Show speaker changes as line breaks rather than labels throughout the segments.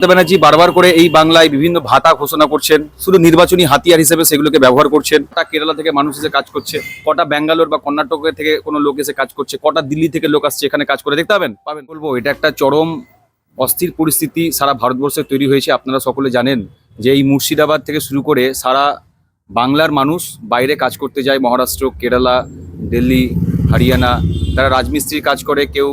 মমতা ব্যানার্জি বারবার করে এই বাংলায় বিভিন্ন ভাতা ঘোষণা করছেন, শুধু নির্বাচনী হাতিয়ার হিসেবে সেগুলোকে ব্যবহার করছেন। তা কেরালা থেকে মানুষ এসে কাজ করছে, কটা ব্যাঙ্গালোর বা কর্ণাটক থেকে কোনো লোক এসে কাজ করছে, কটা দিল্লি থেকে লোক আসছে এখানে কাজ করে, দেখতে পাবেন? পাবেন। বলব, এটা একটা চরম, অস্থির পরিস্থিতি সারা ভারতবর্ষে তৈরি হয়েছে, আপনারা সকলে জানেন যে এই মুর্শিদাবাদ থেকে শুরু করে সারা বাংলার মানুষ বাইরে কাজ করতে যায়, মহারাষ্ট্র, কেরালা, দিল্লি, হরিয়ানা। তারা রাজমিস্ত্রির কাজ করে, কেউ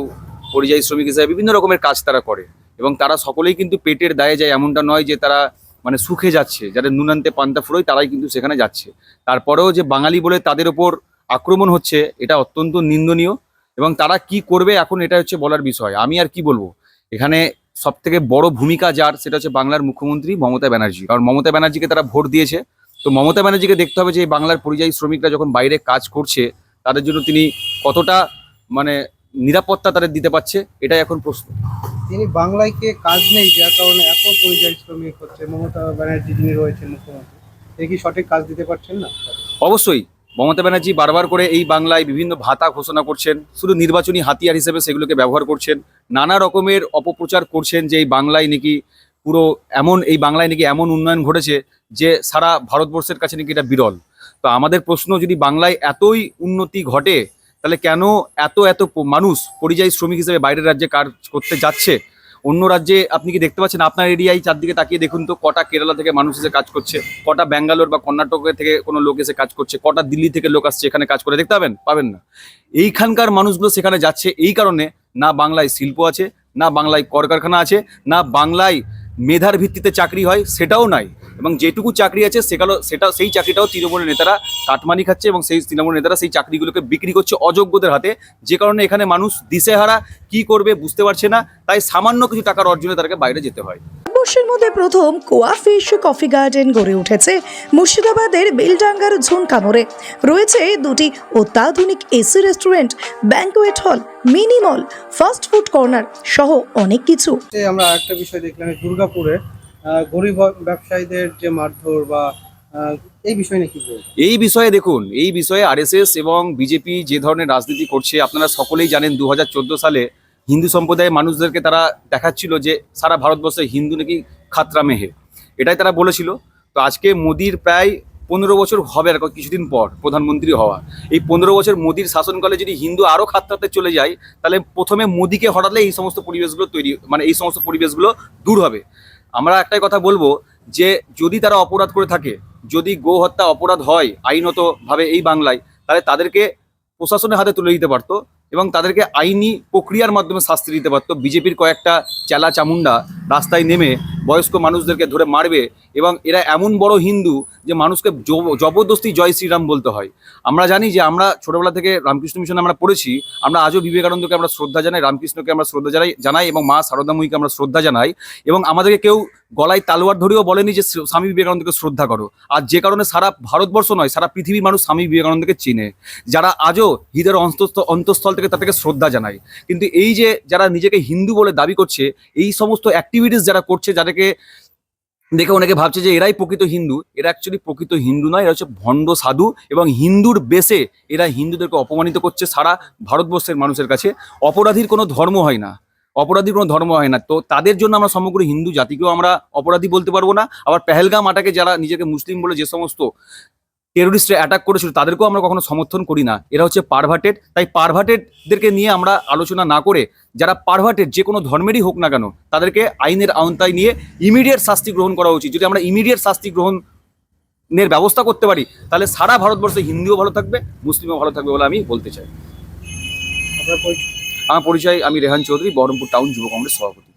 পরিযায়ী শ্রমিক হিসেবে বিভিন্ন রকমের কাজ তারা করে। এবং তারা সকলেই কিন্তু পেটের দায়ে যায়, এমনটা নয় যে তারা মানে সুখে যাচ্ছে। যাদের নুনান্তে পান্তা ফুরোয়, তারাই কিন্তু সেখানে যাচ্ছে। তারপরেও যে বাঙালি বলে তাদের ওপর আক্রমণ হচ্ছে, এটা অত্যন্ত নিন্দনীয় এবং তারা কি করবে এখন এটা হচ্ছে বলার বিষয়। আমি আর কি বলব? এখানে সব থেকে বড় ভূমিকা যার, সেটা হচ্ছে বাংলার মুখ্যমন্ত্রী মমতা ব্যানার্জি। কারণ মমতা ব্যানার্জিকে তারা ভোট দিয়েছে। তো মমতা ব্যানার্জিকে দেখতে হবে যে এই বাংলার পরিযায়ী শ্রমিকরা যখন বাইরে কাজ করছে, তাদের জন্য তিনি কতটা মানে নিরাপত্তা তাদের দিতে পারছে, এটাই এখন প্রশ্ন।
তিনি বাংলায় কে কাজ নেই, যার কারণে এত পরিযায়ী শ্রমিক হচ্ছে, মমতা ব্যানার্জি যিনি রয়েছেন মুখ্যমন্ত্রী তিনি কি সঠিক কাজ দিতে পারছেন না?
অবশ্যই, মমতা ব্যানার্জি বারবার করে এই বাংলায় বিভিন্ন ভাতা ঘোষণা করছেন, শুধু নির্বাচনী হাতিয়ার হিসেবে সেগুলোকে ব্যবহার করছেন, নানা রকমের অপপ্রচার করছেন যে এই বাংলায় নাকি পুরো এমন, এই বাংলায় নাকি এমন উন্নয়ন ঘটেছে যে সারা ভারতবর্ষের কাছে নাকি এটা বিরল। তো আমাদের প্রশ্ন, যদি বাংলায় এতই উন্নতি ঘটে তাহলে কেন এত এত মানুষ, পরিযায়ী শ্রমিক হিসেবে বাইরের রাজ্যে কাজ করতে যাচ্ছে? অন্য রাজ্যে আপনি কি দেখতে পাচ্ছেন? আপনার এরিয়ায় চারদিকে তাকিয়ে দেখুন তো, কটা কেরালা থেকে মানুষ এসে কাজ করছে, কটা ব্যাঙ্গালোর বা কর্ণাটক থেকে কোনো লোক এসে কাজ করছে, কটা দিল্লি থেকে লোক আসছে এখানে কাজ করে, দেখতে পাবেন? পাবেন না। এইখানকার মানুষগুলো সেখানে যাচ্ছে, এই কারণে না বাংলায় শিল্প আছে, না বাংলায় কলকারখানা আছে, না বাংলায় মেধার ভিত্তিতে চাকরি হয়, সেটাও নাই। এবং যেটুকু চাকরি আছে সেগুলো সেটা সেই চাকরিটাও তৃণমূলের নেতারা কাটমানি খাচ্ছে এবং সেই তৃণমূল নেতারা সেই চাকরিগুলোকে বিক্রি করছে অযোগ্যদের হাতে। যে কারণে এখানে মানুষ দিশেহারা কি করবে বুঝতে পারছে না তাই সামান্য কিছু টাকার অর্জনে তাদেরকে বাইরে যেতে হয়।
ভারতবর্ষের মধ্যে প্রথম কোয়া ফিশ কফি গার্ডেন গড়ে উঠেছে মুর্শিদাবাদের বেলডাঙ্গার মোড়ে রয়েছে দুটি অত্যাধুনিক AC restaurant banquet hall mini mall fast food corner সহ অনেক কিছু।
আমরা একটা বিষয় দেখলাম দুর্গাপুরে গরিব ব্যবসায়ীদের যে মারধর বা এই বিষয় নিয়ে কি বলব
এই বিষয়ে দেখুন, এই বিষয়ে আরএসএস এবং বিজেপি যে ধরনের রাজনীতি করছে, আপনারা সকলেই জানেন দু হাজার চোদ্দ সালে হিন্দু সম্প্রদায়ের মানুষদেরকে তারা দেখাচ্ছিল যে সারা ভারতবর্ষে হিন্দু নাকি খাতরা মেহে এটাই তারা বলেছিল। তো আজকে মোদির প্রায় পনেরো বছর হবে, আর কিছুদিন পর প্রধানমন্ত্রী হওয়া। এই পনেরো বছর মোদির শাসনকালে যদি হিন্দু আরও খাতরাতে চলে যায়, তাহলে প্রথমে মোদিকে হটালে এই সমস্ত পরিবেশগুলো তৈরি মানে এই সমস্ত পরিবেশগুলো দূর হবে। আমরা একটাই কথা বলব যে যদি তারা অপরাধ করে থাকে, যদি গো হত্যা অপরাধ হয় আইনতভাবে এই বাংলায়, তাহলে তাদেরকে প্রশাসনের হাতে তুলে দিতে পারতো এবং তাদেরকে আইনি প্রক্রিয়ার মাধ্যমে শাস্তি দিতে পারতো। বিজেপির কয়েকটা চেলা চামুন্ডা রাস্তায় নেমে বয়স্ক মানুষদেরকে ধরে মারবে এবং এরা এমন বড় হিন্দু যে মানুষকে জবরদস্তি জয় শ্রীরাম বলতে হয়। আমরা জানি যে আমরা ছোটবেলা থেকে রামকৃষ্ণ মিশনে আমরা পড়েছি, আমরা আজও বিবেকানন্দকে আমরা শ্রদ্ধা জানাই, রামকৃষ্ণকে আমরা শ্রদ্ধা জানাই জানাই এবং মা শারদাময়ীকে আমরা শ্রদ্ধা জানাই এবং আমাদেরকে কেউ গলায় তালোয়ার ধরেও বলেনি যে স্বামী বিবেকানন্দকে শ্রদ্ধা করো। আর যে কারণে সারা ভারতবর্ষ নয়, সারা পৃথিবীর মানুষ স্বামী বিবেকানন্দকে চিনে, যারা আজও হৃদয়ের অন্তস্থ, অন্তঃস্থল থেকে তাদেরকে শ্রদ্ধা জানায়। কিন্তু এই যে যারা নিজেকে হিন্দু বলে দাবি করছে, এই সমস্ত অ্যাক্টিভিটিস যারা করছে, যাদেরকে দেখে অনেকে ভাবছে যে এরাই প্রকৃত হিন্দু। এরা অ্যাকচুয়ালি প্রকৃত হিন্দু নয়, এরা হচ্ছে ভণ্ড সাধু এবং হিন্দুর বেশে এরা হিন্দুদেরকে অপমানিত করছে সারা ভারতবর্ষের মানুষের কাছে। অপরাধীর কোনো ধর্ম হয় না। অপরাধীর কোনো ধর্ম হয় না। তো তাদের জন্য আমরা সমগ্র হিন্দু জাতিকেও আমরা অপরাধী বলতে পারব না। আবার পেহেলগাম আটাকে যারা নিজেকে মুসলিম বলে যে সমস্ত টেরোরিস্টরা অ্যাটাক করেছিল, তাদেরকেও আমরা কখনো সমর্থন করি না। এরা হচ্ছে পারভাটেড। তাই পারভাটেডদেরকে নিয়ে আমরা আলোচনা না করে যারা পারভার্টের যে কোনো ধর্মেরই হোক না কেন তাদেরকে আইনের আওতায় নিয়ে ইমিডিয়েট শাস্তি গ্রহণ করা উচিত। যদি আমরা ইমিডিয়েট শাস্তি গ্রহণের ব্যবস্থা করতে পারি তাহলে সারা ভারতবর্ষে হিন্দিও ভালো থাকবে মুসলিমও ভালো থাকবে বলে আমি বলতে চাই। আমার পরিচয় আমি রেহান চৌধুরী বহরমপুর টাউন যুব কংগ্রেস সভাপতি।